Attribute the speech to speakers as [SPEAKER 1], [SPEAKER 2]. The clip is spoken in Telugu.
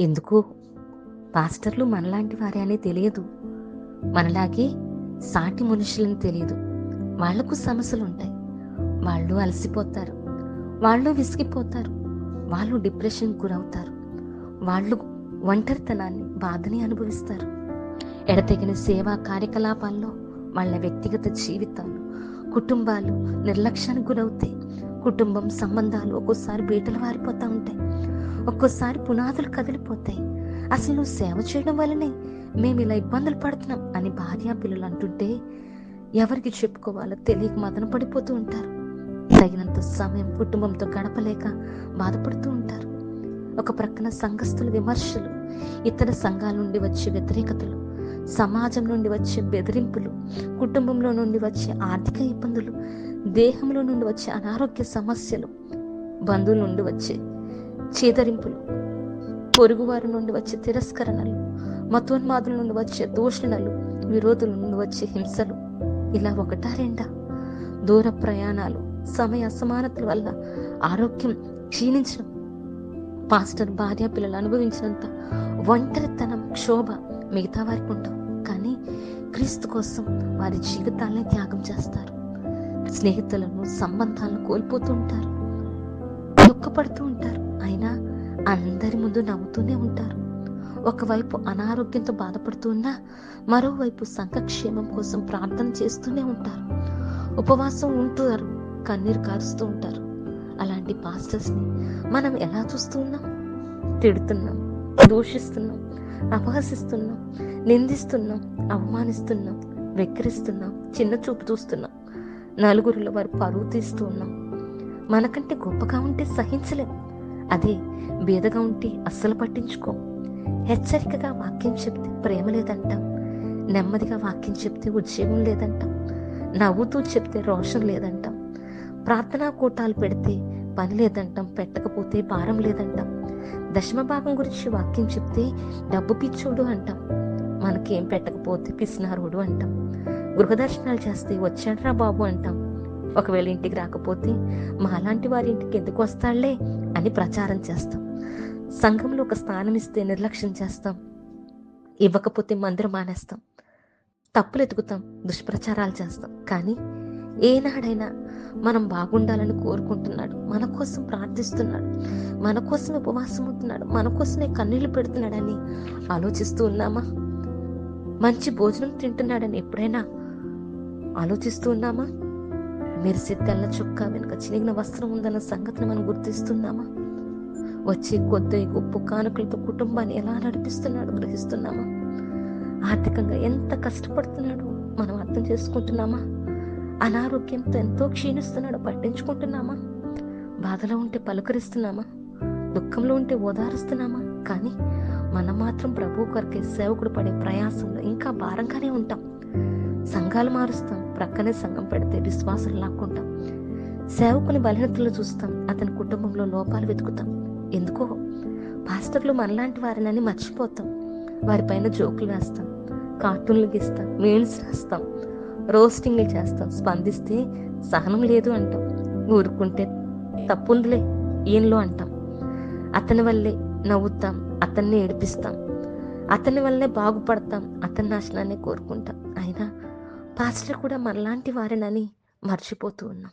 [SPEAKER 1] ఎందుకు? పాస్టర్లు మనలాంటి వారే అని తెలియదు. మనలాగే సాటి మనుషులని తెలియదు. వాళ్ళకు సమస్యలు ఉంటాయి వాళ్ళు అలసిపోతారు. వాళ్ళు విసిగిపోతారు. వాళ్ళు డిప్రెషన్ గురవుతారు. వాళ్ళు ఒంటరితనాన్ని బాధని అనుభవిస్తారు. ఎడతెగిన సేవా కార్యకలాపాల్లో వాళ్ళ వ్యక్తిగత జీవితాలు కుటుంబాలు నిర్లక్ష్యానికి గురవుతాయి. కుటుంబం సంబంధాలు ఒక్కోసారి బీటలు వారిపోతూ ఉంటాయి. ఒక్కోసారి పునాదులు కదిలిపోతాయి. అసలు నువ్వు సేవ చేయడం వల్లనే మేము ఇలా ఇబ్బందులు పడుతున్నాం అని భార్య పిల్లలు అంటుంటే ఎవరికి చెప్పుకోవాలో తెలియక మదన పడిపోతూ ఉంటారు. తగినంత సమయం కుటుంబంతో గడపలేక బాధపడుతూ ఉంటారు. ఒక ప్రక్కన సంఘస్థుల విమర్శలు ఇతర సంఘాల నుండి వచ్చే వ్యతిరేకతలు సమాజం నుండి వచ్చే బెదిరింపులు కుటుంబంలో నుండి వచ్చే ఆర్థిక ఇబ్బందులు దేహంలో నుండి వచ్చే అనారోగ్య సమస్యలు బంధువుల నుండి వచ్చే చేదరింపులు. పొరుగువారి నుండి వచ్చే తిరస్కరణలు మతోన్మాదుల నుండి వచ్చే దూషణలు విరోధుల నుండి వచ్చే హింసలు. ఇలా ఒకటా రెండా? దూర ప్రయాణాలు సమయ అసమానతల వల్ల ఆరోగ్యం క్షీణించడం పాస్టర్ భార్య పిల్లలు అనుభవించినంత ఒంటరితనం క్షోభ మిగతా వారికి ఉండవు. కానీ క్రీస్తు కోసం వారి జీవితాలనే త్యాగం చేస్తారు. స్నేహితులను సంబంధాలను కోల్పోతూ ఉంటారు. దుఃఖపడుతూ ఉంటారు. అయినా అందరి ముందు నవ్వుతూనే ఉంటారు. ఒకవైపు అనారోగ్యంతో బాధపడుతున్నా మరోవైపు సంఘక్షేమం కోసం ప్రార్థన చేస్తూనే ఉంటారు. ఉపవాసం ఉంటారు కన్నీరు కారుస్తూ ఉంటారు. అలాంటి పాస్టర్స్ని మనం ఎలా చూస్తున్నాం తిడుతున్నాం దూషిస్తున్నాం అపహసిస్తున్నాం నిందిస్తున్నాం అవమానిస్తున్నాం వెక్కిరిస్తున్నాం చిన్న చూపు చూస్తున్నాం నలుగురిలో వారు పరువు తీస్తూ ఉన్నాం. మనకంటే గొప్పగా ఉంటే సహించలేం. అదే బీదగా ఉంటే అస్సలు పట్టించుకో. హెచ్చరికగా వాక్యం చెప్తే ప్రేమ లేదంటాం. నెమ్మదిగా వాక్యం చెప్తే ఉద్యోగం లేదంటాం. నవ్వుతూ చెప్తే రోషం లేదంటాం. ప్రార్థనా కూటాలు పెడితే పని లేదంటాం. పెట్టకపోతే భారం లేదంటాం. దశమ భాగం గురించి వాక్యం చెప్తే డబ్బు పిచ్చోడు అంటాం. మనకేం పెట్టకపోతే పిసినారోడు అంటాం. గృహదర్శనాలు చేస్తే వచ్చాడరా బాబు అంటాం. ఒకవేళ ఇంటికి రాకపోతే మాలాంటి వారి ఇంటికి ఎందుకు వస్తాళ్ళే? అని ప్రచారం చేస్తాం. సంఘంలో ఒక స్థానం ఇస్తే నిర్లక్ష్యం చేస్తాం. ఇవ్వకపోతే మందిరం మానేస్తాం. తప్పులు ఎతుకుతాం దుష్ప్రచారాలు చేస్తాం. కానీ ఏనాడైనా మనం బాగుండాలని కోరుకుంటున్నాడు. మన కోసం ప్రార్థిస్తున్నాడు. మన కోసం ఉపవాసం ఉంటున్నాడు. మన కోసమే కన్నీళ్ళు పెడుతున్నాడని ఆలోచిస్తూ ఉన్నామా? మంచి భోజనం తింటున్నాడని ఎప్పుడైనా ఆలోచిస్తూ ఉన్నామా? మెరిసి తెల్ల చుక్క వెనుక చినిగిన వస్త్రం ఉందన్న సంగతిని మనం గుర్తిస్తున్నామా? వచ్చే కొద్ది ఉప్పు కానుకలతో కుటుంబాన్ని ఎలా నడిపిస్తున్నాడు గ్రహిస్తున్నామా? ఆర్థికంగా ఎంత కష్టపడుతున్నాడు మనం అర్థం చేసుకుంటున్నామా? అనారోగ్యంతో ఎంతో క్షీణిస్తున్నాడో పట్టించుకుంటున్నామా? బాధలో ఉంటే పలుకరిస్తున్నామా? దుఃఖంలో ఉంటే ఓదారుస్తున్నామా? కానీ మనం మాత్రం ప్రభు కొరకే సేవకుడు పడే ప్రయాసంలో ఇంకా భారంగానే ఉంటాం. సంఘాలు మారుస్తాం ప్రక్కనే సంఘం పెడితే విశ్వాసం లాక్కుంటాం. సేవకుని బలహీనతలు చూస్తాం అతని కుటుంబంలో లోపాలు వెతుకుతాం. ఎందుకో? పాస్టర్లు మనలాంటి వారినని మర్చిపోతాం. వారిపైన జోకులు వేస్తాం కార్టూన్లు గీస్తాం మీల్స్ రాస్తాం రోస్టింగ్లు చేస్తాం. స్పందిస్తే సహనం లేదు అంటాం. ఊరుకుంటే తప్పుందిలే ఈయనలో అంటాం. అతని వల్లే నవ్వుతాం అతన్ని ఏడిపిస్తాం. అతని వల్లే బాగుపడతాం అతని నాశనాన్ని కోరుకుంటాం. అయినా పాస్టర్ కూడా మనలాంటి వారినని మర్చిపోతూ ఉన్నాం.